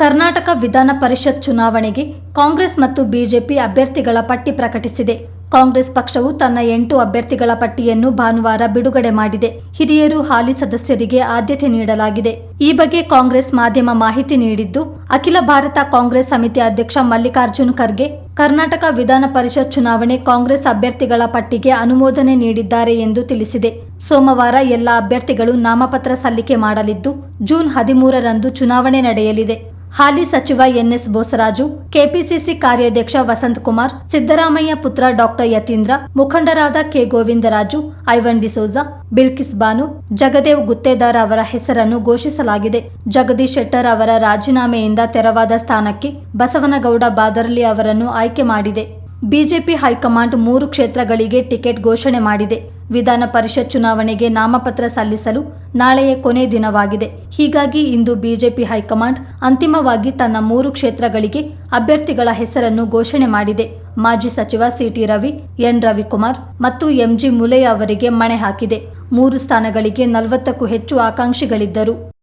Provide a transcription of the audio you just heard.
ಕರ್ನಾಟಕ ವಿಧಾನ ಪರಿಷತ್ ಚುನಾವಣೆಗೆ ಕಾಂಗ್ರೆಸ್ ಮತ್ತು ಬಿಜೆಪಿ ಅಭ್ಯರ್ಥಿಗಳ ಪಟ್ಟಿ ಪ್ರಕಟಿಸಿದೆ. ಕಾಂಗ್ರೆಸ್ ಪಕ್ಷವು ತನ್ನ ಎಂಟು ಅಭ್ಯರ್ಥಿಗಳ ಪಟ್ಟಿಯನ್ನು ಭಾನುವಾರ ಬಿಡುಗಡೆ ಮಾಡಿದೆ. ಹಿರಿಯರು ಹಾಲಿ ಸದಸ್ಯರಿಗೆ ಆದ್ಯತೆ ನೀಡಲಾಗಿದೆ. ಈ ಬಗ್ಗೆ ಕಾಂಗ್ರೆಸ್ ಮಾಧ್ಯಮ ಮಾಹಿತಿ ನೀಡಿದ್ದು, ಅಖಿಲ ಭಾರತ ಕಾಂಗ್ರೆಸ್ ಸಮಿತಿ ಅಧ್ಯಕ್ಷ ಮಲ್ಲಿಕಾರ್ಜುನ್ ಖರ್ಗೆ, ಕರ್ನಾಟಕ ವಿಧಾನ ಪರಿಷತ್ ಚುನಾವಣೆ ಕಾಂಗ್ರೆಸ್ ಅಭ್ಯರ್ಥಿಗಳ ಪಟ್ಟಿಗೆ ಅನುಮೋದನೆ ನೀಡಿದ್ದಾರೆ ಎಂದು ತಿಳಿಸಿದೆ. ಸೋಮವಾರ ಎಲ್ಲ ಅಭ್ಯರ್ಥಿಗಳು ನಾಮಪತ್ರ ಸಲ್ಲಿಕೆ ಮಾಡಲಿದ್ದು, ಜೂನ್ ಹದಿಮೂರರಂದು ಚುನಾವಣೆ ನಡೆಯಲಿದೆ. ಹಾಲಿ ಸಚಿವ ಎನ್ಎಸ್ ಬೋಸರಾಜು, ಕೆಪಿಸಿಸಿ ಕಾರ್ಯಾಧ್ಯಕ್ಷ ವಸಂತ್ ಕುಮಾರ್, ಸಿದ್ದರಾಮಯ್ಯ ಪುತ್ರ ಡಾಕ್ಟರ್ ಯತೀಂದ್ರ, ಮುಖಂಡರಾದ ಕೆ ಗೋವಿಂದರಾಜು, ಐವನ್ ಡಿಸೋಜಾ ಬಿಲ್ಕಿಸ್ ಬಾನು, ಜಗದೇವ್ ಗುತ್ತೇದಾರ್ ಅವರ ಹೆಸರನ್ನು ಘೋಷಿಸಲಾಗಿದೆ. ಜಗದೀಶ್ ಶೆಟ್ಟರ್ ಅವರ ರಾಜೀನಾಮೆಯಿಂದ ತೆರವಾದ ಸ್ಥಾನಕ್ಕೆ ಬಸವನಗೌಡ ಬಾದರ್ಲಿ ಅವರನ್ನು ಆಯ್ಕೆ ಮಾಡಿದೆ. ಬಿಜೆಪಿ ಹೈಕಮಾಂಡ್ ಮೂರು ಕ್ಷೇತ್ರಗಳಿಗೆ ಟಿಕೆಟ್ ಘೋಷಣೆ ಮಾಡಿದೆ. ವಿಧಾನ ಪರಿಷತ್ ಚುನಾವಣೆಗೆ ನಾಮಪತ್ರ ಸಲ್ಲಿಸಲು ನಾಳೆಯೇ ಕೊನೆ ದಿನವಾಗಿದೆ. ಹೀಗಾಗಿ ಇಂದು ಬಿಜೆಪಿ ಹೈಕಮಾಂಡ್ ಅಂತಿಮವಾಗಿ ತನ್ನ ಮೂರು ಕ್ಷೇತ್ರಗಳಿಗೆ ಅಭ್ಯರ್ಥಿಗಳ ಹೆಸರನ್ನು ಘೋಷಣೆ ಮಾಡಿದೆ. ಮಾಜಿ ಸಚಿವ ಸಿಟಿ ರವಿ, ಎನ್ ರವಿಕುಮಾರ್ ಮತ್ತು ಎಂಜಿ ಮುಲೆಯ ಅವರಿಗೆ ಮಣೆ ಹಾಕಿದೆ. ಮೂರು ಸ್ಥಾನಗಳಿಗೆ ನಲವತ್ತಕ್ಕೂ ಹೆಚ್ಚು ಆಕಾಂಕ್ಷಿಗಳಿದ್ದರು.